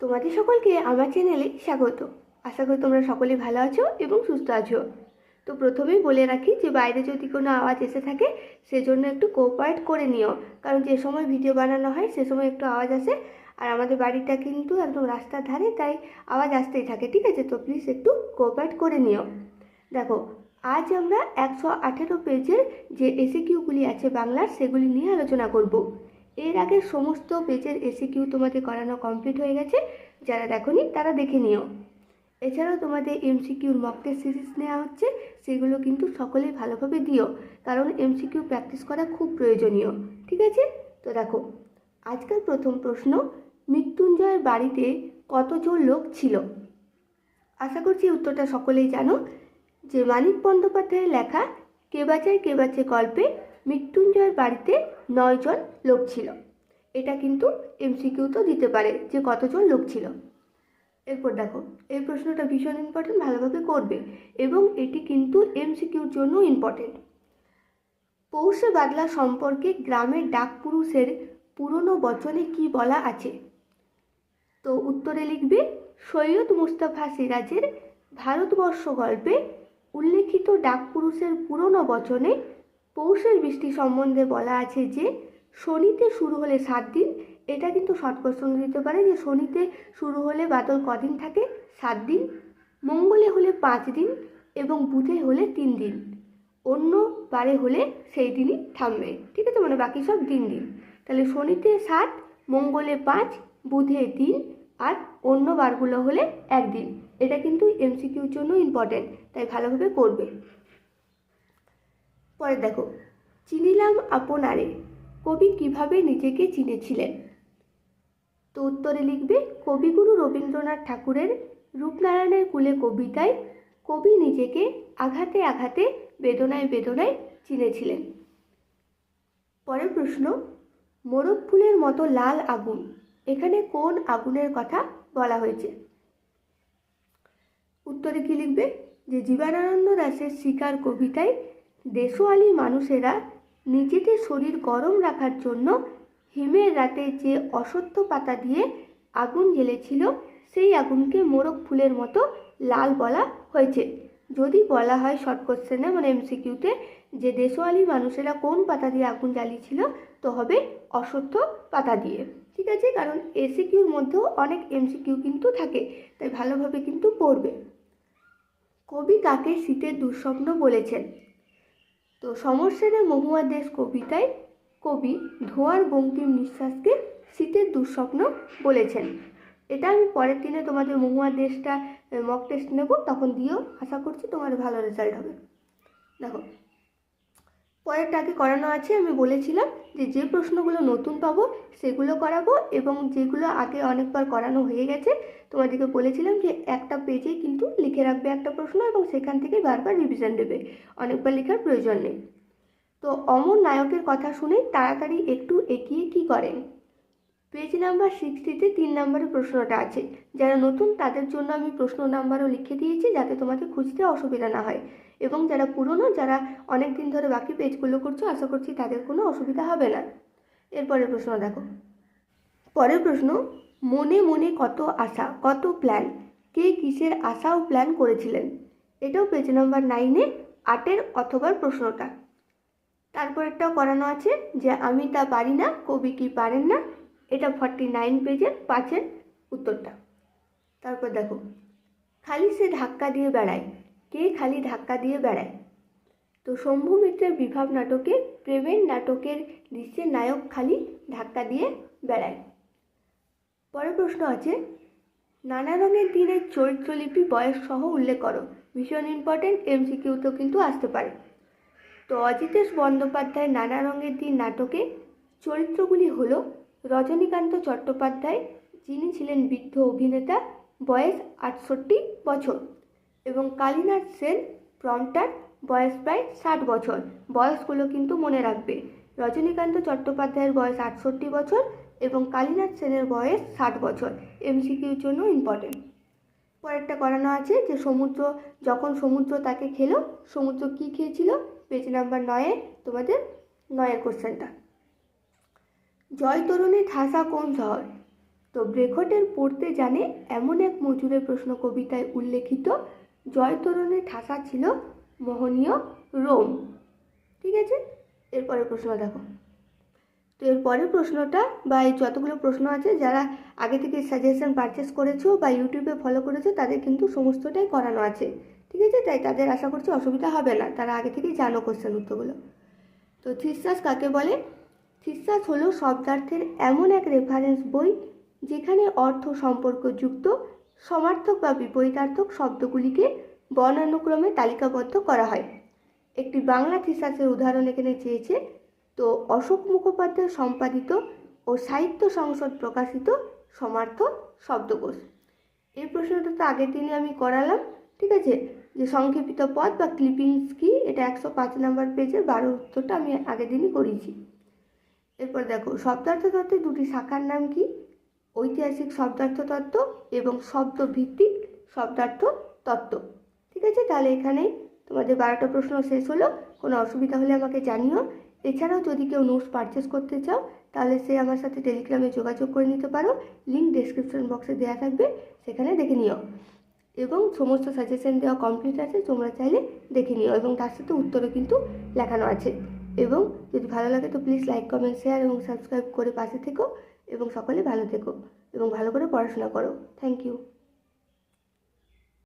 তোমাদের সকলকে আমার চ্যানেলে স্বাগত। আশা করি তোমরা সকলেই ভালো আছো এবং সুস্থ আছো। তো প্রথমেই বলে রাখি যে, বাইরে যদি কোনো আওয়াজ এসে থাকে, সেজন্য একটু কোঅপারেট করে নিও। কারণ যে সময় ভিডিও বানানো হয়, সে সময় একটু আওয়াজ আসে। আর আমাদের বাড়িটা কিন্তু একদম রাস্তার ধারে, তাই আওয়াজ আসতেই থাকে, ঠিক আছে? তো প্লিজ একটু কোঅপারেট করে নিও। দেখো, আজ আমরা একশো আঠেরো পেজের যে এসে কিউগুলি আছে বাংলার, সেগুলি নিয়ে আলোচনা করব। এর আগে সমস্ত পেজের এসে কিউ তোমাদের করানো কমপ্লিট হয়ে গেছে। যারা দেখোনি, তারা দেখে নিও। এছাড়াও তোমাদের এমসিকিউর মক সিরিজ নেওয়া হচ্ছে, সেগুলো কিন্তু সকলেই ভালোভাবে দিও, কারণ এমসিকিউ প্র্যাকটিস করা খুব প্রয়োজনীয়, ঠিক আছে? তো দেখো আজকাল প্রথম প্রশ্ন, মৃত্যুঞ্জয়ের বাড়িতে কতজন লোক ছিল? আশা করছি উত্তরটা সকলেই জানো। যে মানিক বন্দ্যোপাধ্যায়ের লেখা, কে বাঁচায়, কে বাঁচে গল্পে মৃত্যুঞ্জয়ের বাড়িতে নয়জন লোক ছিল। এটা কিন্তু এমসিকিউ তো দিতে পারে যে কতজন লোক ছিল। এরপর দেখো, এই প্রশ্নটা ভীষণ ইম্পর্টেন্ট ভালোভাবে করবে এবং এটি কিন্তু এমসিকিউর জন্য ইম্পর্টেন্ট পৌষে বাদলা সম্পর্কে গ্রামের ডাকপুরুষের পুরনো বচনে কি বলা আছে? তো উত্তরে লিখবে, সৈয়দ মুস্তাফা সিরাজের ভারতবর্ষ গল্পে উল্লেখিত ডাকপুরুষের পুরনো বচনে পৌষের বৃষ্টি সম্বন্ধে বলা আছে যে, শনিতে শুরু হলে সাত দিন। এটা কিন্তু শর্ট কোশ্চেন দিতে পারে যে, শনিতে শুরু হলে বাদল কদিন থাকে? সাত দিন। মঙ্গলে হলে পাঁচ দিন এবং বুধে হলে তিন দিন। অন্য বারে হলে সেই দিনই থামবে। ঠিক আছে? মানে বাকি সব দিন দিন। তাহলে শনিতে সাত, মঙ্গলে পাঁচ, বুধে তিন আর অন্য বারগুলো হলে একদিন। এটা কিন্তু এমসিকিউর জন্য ইম্পর্টেন্ট তাই ভালোভাবে করবে। পরে দেখো, চিনিলাম আপনারে। কবি কীভাবে নিজেকে চিনেছিলেন? তো উত্তরে লিখবে, কবিগুরু রবীন্দ্রনাথ ঠাকুরের রূপনারায়ণের কুলে কবিতায় কবি নিজেকে আঘাতে আঘাতে, বেদনায় বেদনায় চিনেছিলেন। পরের প্রশ্ন মোরগ ফুলের মতো লাল আগুন, এখানে কোন আগুনের কথা বলা হয়েছে? উত্তরে কি লিখবে, যে জীবনানন্দ দাসের শিকার কবিতায় দেশোয়ালি মানুষেরা নিজেদের শরীর গরম রাখার জন্য হিমের রাতে যে অসত্য পাতা দিয়ে আগুন জ্বেলেছিল, সেই আগুনকে মোরগ ফুলের মতো লাল বলা হয়েছে। যদি বলা হয় শর্ট কোশ্চেনে মানে এমসিকিউতে, যে দেশোয়ালি মানুষেরা কোন পাতা দিয়ে আগুন জ্বালিয়েছিল, তো হবে অসত্য পাতা দিয়ে। ঠিক আছে? কারণ এসিকিউর মধ্যেও অনেক এমসিকিউ কিন্তু থাকে, তাই ভালোভাবে কিন্তু পড়বে। কবি কাকে শীতের দুঃস্বপ্ন বলেছেন। তো সমর সেনের মহুয়া দেশ কবিতায় কবি ধোয়ার বঙ্কিম নিঃশ্বাসকে শীতের দুঃস্বপ্ন বলেছেন। এটা আমি পরের দিনে তোমাদের মহুয়া দেশটা মক টেস্ট নেব, তখন দিয়েও আশা করছি তোমার ভালো রেজাল্ট হবে। দেখো পরেরটা আগে করানো আছে, আমি বলেছিলাম যে যে প্রশ্নগুলো নতুন পাবো সেগুলো করাবো এবং যেগুলো আগে অনেকবার করানো হয়ে গেছে, তোমাদেরকে বলেছিলাম যে একটা পেজে কিন্তু লিখে রাখবে একটা প্রশ্ন এবং সেখান থেকে বারবার রিভিশন দেবে, অনেকবার লেখার প্রয়োজন নেই। তো অমর নায়কের কথা শুনে তাড়াতাড়ি একটু এগিয়ে কি করেন? পেজ নাম্বার সিক্সটিতে তিন নম্বরের প্রশ্নটা আছে, যারা নতুন তাদের জন্য আমি প্রশ্ন নাম্বারও লিখে দিয়েছি যাতে তোমাকে খুঁজতে অসুবিধা না হয়। এবং যারা পুরনো, যারা অনেক দিন ধরে বাকি পেজগুলো করছ আশা করছি তাদের কোনো অসুবিধা হবে না। এরপরের প্রশ্ন দেখো। পরের প্রশ্ন, মনে মনে কত আশা, কত প্ল্যান কে কিসের আশা ও প্ল্যান করেছিলেন? এটাও পেজ নাম্বার নাইনে আটের অথবার প্রশ্নটা। তারপরেরটাও করানো আছে যে, আমি তা পারি না, কবি কি পারেন না? এটা ফর্টি নাইন পেজের পাঁচের উত্তরটা। তারপর দেখো, খালি সে ধাক্কা দিয়ে বেড়ায়। কে খালি ধাক্কা দিয়ে বেড়ায়? তো শম্ভু মিত্রের বিভাব নাটকে, প্রেমের নাটকের দৃশ্যের নায়ক খালি ধাক্কা দিয়ে বেড়ায়। পরের প্রশ্ন আছে, নানা রঙের দিনের চরিত্রলিপি, বয়স সহ উল্লেখ করো। ভীষণ ইম্পর্টেন্ট এমসিকিউতেও কিন্তু আসতে পারে। তো অজিতেশ বন্দ্যোপাধ্যায়ের নানা রঙের দিন নাটকে চরিত্রগুলি হলো রজনীকান্ত চট্টোপাধ্যায়, যিনি ছিলেন বৃদ্ধ অভিনেতা, বয়স আটষট্টি বছর। এবং কালীনাথ সেন প্রমটার বয়স প্রায় ষাট বছর। বয়সগুলো কিন্তু মনে রাখবে। রজনীকান্ত চট্টোপাধ্যায়ের বয়স আটষট্টি বছর এবং কালীনাথ সেনের বয়স ষাট বছর। এমসিকিউর জন্য ইম্পর্টেন্ট পরেরটা করানো আছে যে সমুদ্র, যখন সমুদ্র তাকে খেলো, সমুদ্র কী খেয়েছিল? পেজ নাম্বার নয়ে তোমাদের নয়ের কোশ্চেনটা জয় তরুণী ঠাসা কোন শহর? তো ব্রেখটের পড়তে জানে এমন এক মজুরের প্রশ্ন কবিতায় উল্লেখিত জয়তরণের ঠাসা ছিল মোহনীয় রোম। ঠিক আছে? এরপরের প্রশ্ন দেখো। তো এরপরের প্রশ্নটা বা এই যতগুলো প্রশ্ন আছে, যারা আগে থেকে সাজেশন পারচেস করেছ বা ইউটিউবে ফলো করেছ, তাদের কিন্তু সমস্তটাই করানো আছে। ঠিক আছে? তাই তাদের আশা করছি অসুবিধা হবে না। তারা আগে থেকেই জানো কোশ্চেন উত্তরগুলো। তো থিসাস কাকে বলে? থিসাস হলো শব্দার্থের এমন এক রেফারেন্স বই যেখানে অর্থ সম্পর্কযুক্ত সমার্থক বা বিপরীতার্থক শব্দগুলিকে বর্ণানুক্রমে তালিকাবদ্ধ করা হয়। একটি বাংলা থিসাসের উদাহরণ এখানে চেয়েছে, তো অশোক মুখোপাধ্যায় সম্পাদিত ও সাহিত্য সংসদ প্রকাশিত সমার্থ শব্দকোষ। এই প্রশ্নটা তো আগের দিনে আমি করালাম, ঠিক আছে? যে সংক্ষেপিত পদ বা ক্লিপিংস কি এটা একশো পাঁচ নম্বর পেজের বারো উত্তরটা আমি আগের দিনই করিয়েছি। এরপর দেখো শব্দার্থ তত্ত্বের দুটি শাখার নাম কি? ঐতিহাসিক শব্দার্থ তত্ত্ব এবং শব্দ ভিত্তিক শব্দার্থ তত্ত্ব ঠিক আছে? তাহলে এখানেই তোমাদের বারোটা প্রশ্ন শেষ হলো। কোনো অসুবিধা হলে আমাকে জানিও। এছাড়াও যদি কেউ নোটস পারচেস করতে চাও, তাহলে সে আমার সাথে টেলিগ্রামে যোগাযোগ করে নিতে পারো। লিঙ্ক ডেসক্রিপশন বক্সে দেওয়া থাকবে, সেখানে দেখে নিও। এবং সমস্ত সাজেশন দেওয়া কমপ্লিট আছে, তোমরা চাইলে দেখে নিও। এবং তার সাথে উত্তরও কিন্তু লেখানো আছে। এবং যদি ভালো লাগে তো প্লিজ লাইক কমেন্ট শেয়ার এবং সাবস্ক্রাইব করে পাশে থেকো। এবং সকলে ভালো থেকো এবং ভালো করে পড়াশোনা করো। Thank you